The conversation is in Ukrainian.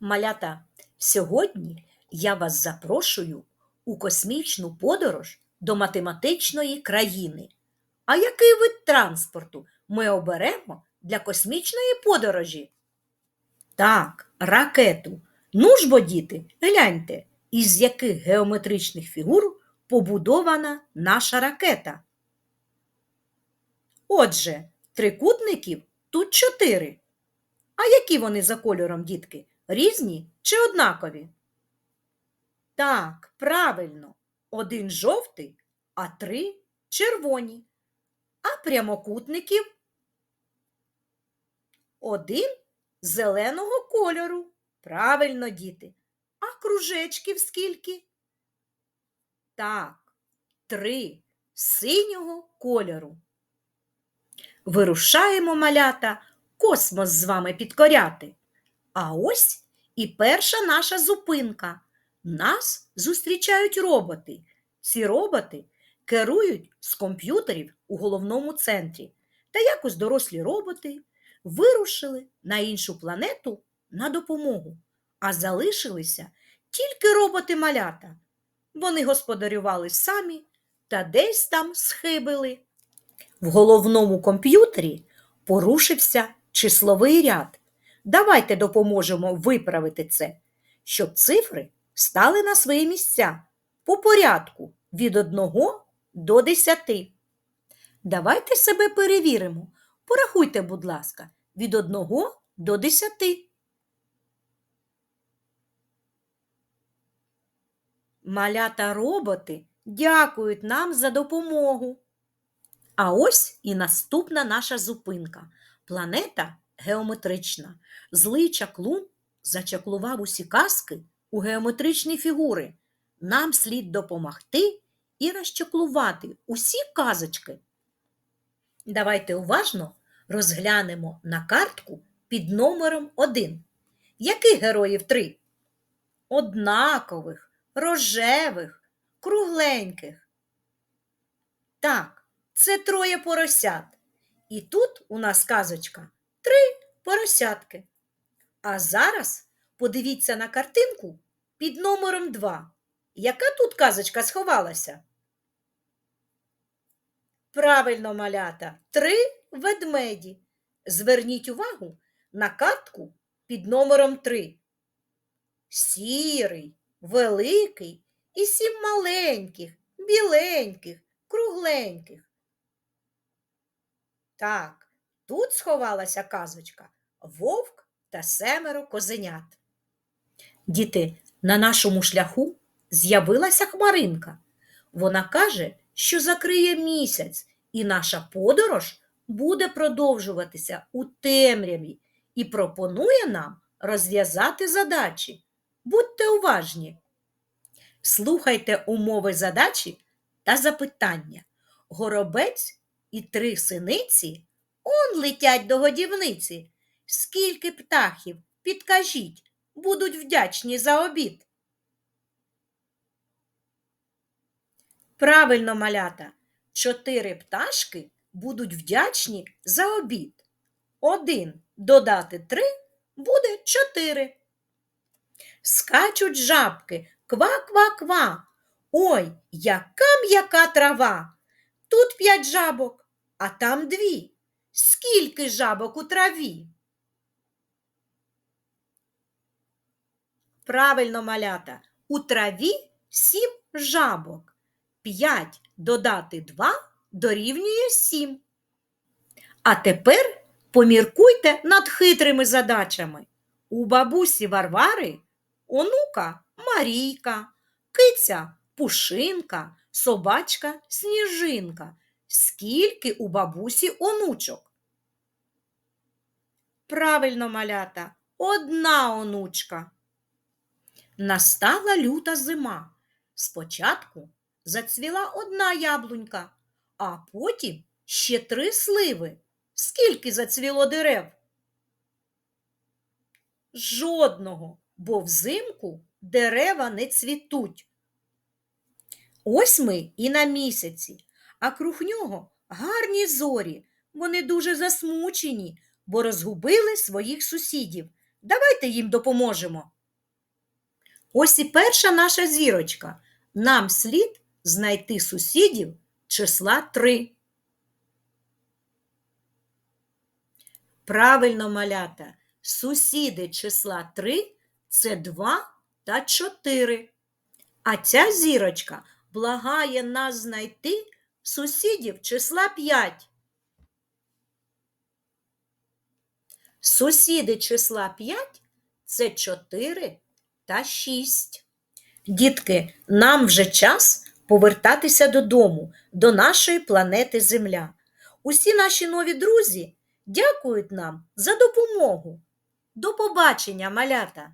Малята, сьогодні я вас запрошую у космічну подорож до математичної країни. А який вид транспорту ми оберемо для космічної подорожі? Так, ракету. Ну ж бо, діти, гляньте, із яких геометричних фігур побудована наша ракета. Отже, трикутників тут чотири. А які вони за кольором, дітки? Різні чи однакові? Так, правильно, один жовтий, а три червоні. А прямокутників один зеленого кольору. Правильно, діти. А кружечків скільки? Так, три синього кольору. Вирушаємо малята космос з вами підкоряти. А ось і перша наша зупинка. Нас зустрічають роботи. Ці роботи керують з комп'ютерів у головному центрі. Та якось дорослі роботи вирушили на іншу планету на допомогу, а залишилися тільки роботи-малята. Вони господарювали самі та десь там схибили. В головному комп'ютері порушився числовий ряд. Давайте допоможемо виправити це, щоб цифри стали на свої місця по порядку від 1 до 10. Давайте себе перевіримо. Порахуйте, будь ласка, від 1 до 10. Малята роботи дякують нам за допомогу. А ось і наступна наша зупинка. Планета геометрична. Злий чаклун зачаклував усі казки у геометричні фігури. Нам слід допомогти і розчаклувати усі казочки. Давайте уважно розглянемо на картку під номером 1. Яких героїв три? Однакових, рожевих, кругленьких. Так, це троє поросят. І тут у нас казочка три поросятки. А зараз подивіться на картинку під номером 2. Яка тут казочка сховалася? Правильно, малята, три ведмеді. Зверніть увагу на картку під номером 3. Сірий, великий і сім маленьких, біленьких, кругленьких. Так, тут сховалася казочка вовк та семеро козенят. Діти, на нашому шляху з'явилася хмаринка. Вона каже, що закриє місяць, і наша подорож буде продовжуватися у темряві і пропонує нам розв'язати задачі. Будьте уважні. Слухайте умови задачі та запитання. Горобець і три синиці он летять до годівниці. Скільки птахів, підкажіть, будуть вдячні за обід. Правильно, малята, чотири пташки будуть вдячні за обід. Один додати три буде чотири. Скачуть жабки, ква-ква-ква. Ой, яка м'яка трава. Тут п'ять жабок, а там дві. Скільки жабок у траві? Правильно, малята, у траві сім жабок. П'ять додати два дорівнює сім. А тепер поміркуйте над хитрими задачами. У бабусі Варвари онука Марійка, киця Пушинка, собачка Сніжинка. Скільки у бабусі онучок? Правильно, малята, одна онучка. Настала люта зима. Спочатку зацвіла одна яблунька, а потім ще три сливи. Скільки зацвіло дерев? Жодного, бо взимку дерева не цвітуть. Ось ми і на місяці, а круг нього гарні зорі. Вони дуже засмучені, бо розгубили своїх сусідів. Давайте їм допоможемо. Ось і перша наша зірочка. Нам слід знайти сусідів числа 3. Правильно, малята, сусіди числа 3 – це 2 та 4. А ця зірочка благає нас знайти сусідів числа 5. Сусіди числа 5 – це 4 та 6. Дітки, нам вже час повертатися додому, до нашої планети Земля. Усі наші нові друзі дякують нам за допомогу. До побачення, малята!